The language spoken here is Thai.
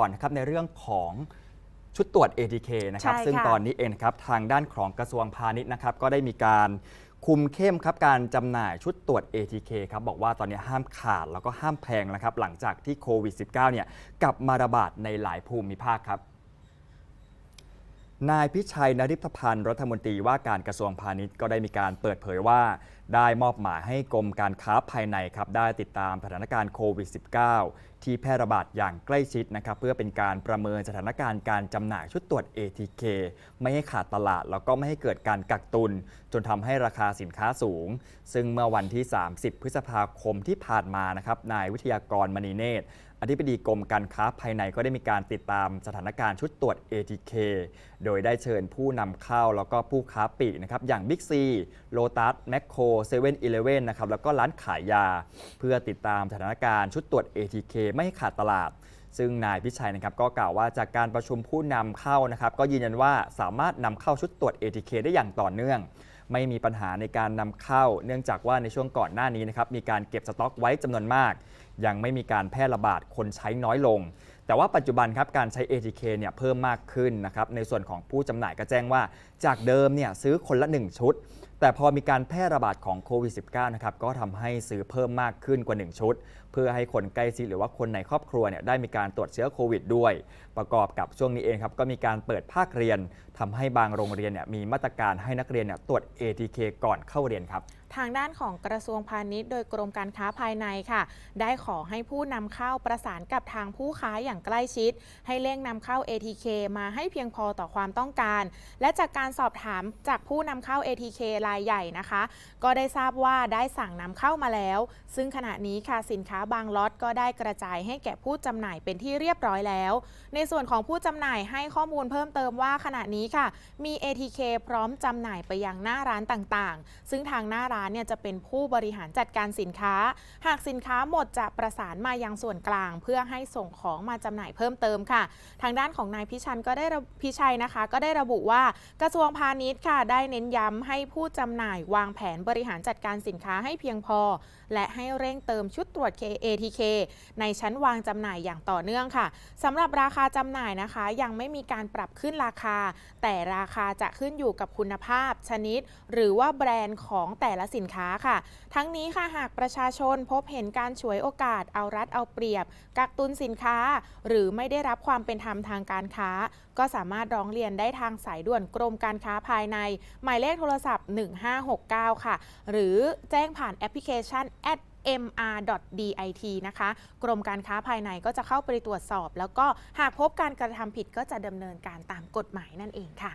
ก่อนนะครับในเรื่องของชุดตรวจ ATK นะครับใช่ค่ะซึ่งตอนนี้เองนะครับทางด้านของกระทรวงพาณิชย์นะครับก็ได้มีการคุมเข้มครับการจำหน่ายชุดตรวจ ATK ครับบอกว่าตอนนี้ห้ามขาดแล้วก็ห้ามแพงนะครับหลังจากที่โควิด -19 เนี่ยกลับมาระบาดในหลายภูมิภาคครับ นายพิชัยนริพพันธ์รัฐมนตรีว่าการกระทรวงพาณิชย์ก็ได้มีการเปิดเผยว่าได้มอบหมายให้กรมการค้าภายในครับได้ติดตามสถานการณ์โควิด -19 ที่แพร่ระบาดอย่างใกล้ชิดนะครับเพื่อเป็นการประเมินสถานการณ์การจำหน่ายชุดตรวจ ATK ไม่ให้ขาดตลาด แล้วก็ไม่ให้เกิดการกักตุน จนทำให้ราคาสินค้าสูง ซึ่งเมื่อวันที่ 30 พฤษภาคมที่ผ่านมานะครับนายวิทยากรมณีเนตรอธิบดีกรมการค้าภายในก็ได้มีการติดตามสถานการณ์ชุดตรวจ ATK โดยได้เชิญผู้นำเข้าแล้วก็ผู้ค้าปลีกนะครับอย่าง Big C, Lotus, m c โ o 7 e เ e ่ e นะครับแล้วก็ร้านขายยา เพื่อติดตามสถานการณ์ชุดตรวจ ATK ไม่ให้ขาดตลาด ซึ่งนายพิชัยนะครับก็กล่าวว่าจากการประชุมผู้นำเข้านะครับก็ยืนยันว่าสามารถนำเข้าชุดตรวจ ATK ได้อย่างต่อเนื่อง ไม่มีปัญหาในการนำเข้า เนื่องจากว่าในช่วงก่อนหน้านี้นะครับมีการเก็บสต็อกไว้จำนวนมาก ยังไม่มีการแพร่ระบาดคนใช้น้อยลงแต่ว่าปัจจุบันครับการใช้ ATK เนี่ยเพิ่มมากขึ้นนะครับในส่วนของผู้จำหน่ายก็แจ้งว่า จากเดิมเนี่ยซื้อคนละ 1 ชุด แต่พอมีการแพร่ระบาดของโควิด -19 นะครับก็ทำให้ซื้อเพิ่มมากขึ้นกว่า 1 ชุด เพื่อให้คนใกล้ชิดหรือว่าคนในครอบครัวเนี่ยได้มีการตรวจเชื้อโควิดด้วย ประกอบกับช่วงนี้เองครับก็มีการเปิดภาคเรียนทำให้บางโรงเรียนเนี่ยมีมาตรการให้นักเรียนเนี่ยตรวจ ATK ก่อนเข้าเรียนครับ ทางด้านของกระทรวงพาณิชย์ โดยกรมการค้าภายในค่ะ ได้ขอให้ผู้นำเข้าประสานกับทางผู้ค้าอย่างใกล้ชิด ให้เร่งนำเข้า ATK มาให้เพียงพอต่อความต้องการ และจากการสอบถามจากผู้นำเข้า ATK รายใหญ่นะคะ ก็ได้ทราบว่าได้สั่งนำเข้ามาแล้ว ซึ่งขณะนี้ค่ะสินค้าบางล็อตก็ได้กระจายให้แก่ผู้จำหน่ายเป็นที่เรียบร้อยแล้ว ในส่วนของผู้จำหน่ายให้ข้อมูลเพิ่มเติมว่าขณะนี้ค่ะ มี ATK พร้อมจำหน่ายไปยังหน้าร้านต่างๆ ซึ่งทางหน้าร้านเนี่ยจะเป็นผู้บริหารจัดการสินค้า หากสินค้าหมดจะประสานมายังส่วนกลาง เพื่อให้ส่งของมาจำหน่ายเพิ่มเติมค่ะ ทางด้านของนายพิชันก็ได้พิชัยนะคะ ก็ได้ระบุว่ากระทรวงพาณิชย์ค่ะได้เน้นย้ำให้ผู้จำหน่ายวางแผนบริหารจัดการสินค้าให้เพียงพอ และให้เร่งเติมชุดตรวจ ATK ในชั้นวางจำหน่ายอย่างต่อเนื่องค่ะสำหรับราคาจำหน่ายนะคะ ยังไม่มีการปรับขึ้นราคา แต่ราคาจะขึ้นอยู่กับคุณภาพชนิด หรือว่าแบรนด์ของแต่ละสินค้าค่ะ ทั้งนี้ค่ะหากประชาชนพบเห็นการฉวยโอกาสเอารัดเอาเปรียบ กักตุนสินค้า หรือไม่ได้รับความเป็นธรรมทางการค้า ก็สามารถร้องเรียนได้ทางสายด่วนกรมการค้าภายใน หมายเลขโทรศัพท์ 1569 ค่ะ หรือแจ้งผ่านแอปพลิเคชัน mr.dit นะคะ กรมการค้าภายในก็จะเข้าไปตรวจสอบ แล้วก็หากพบการกระทำผิดก็จะดำเนินการตามกฎหมายนั่นเองค่ะ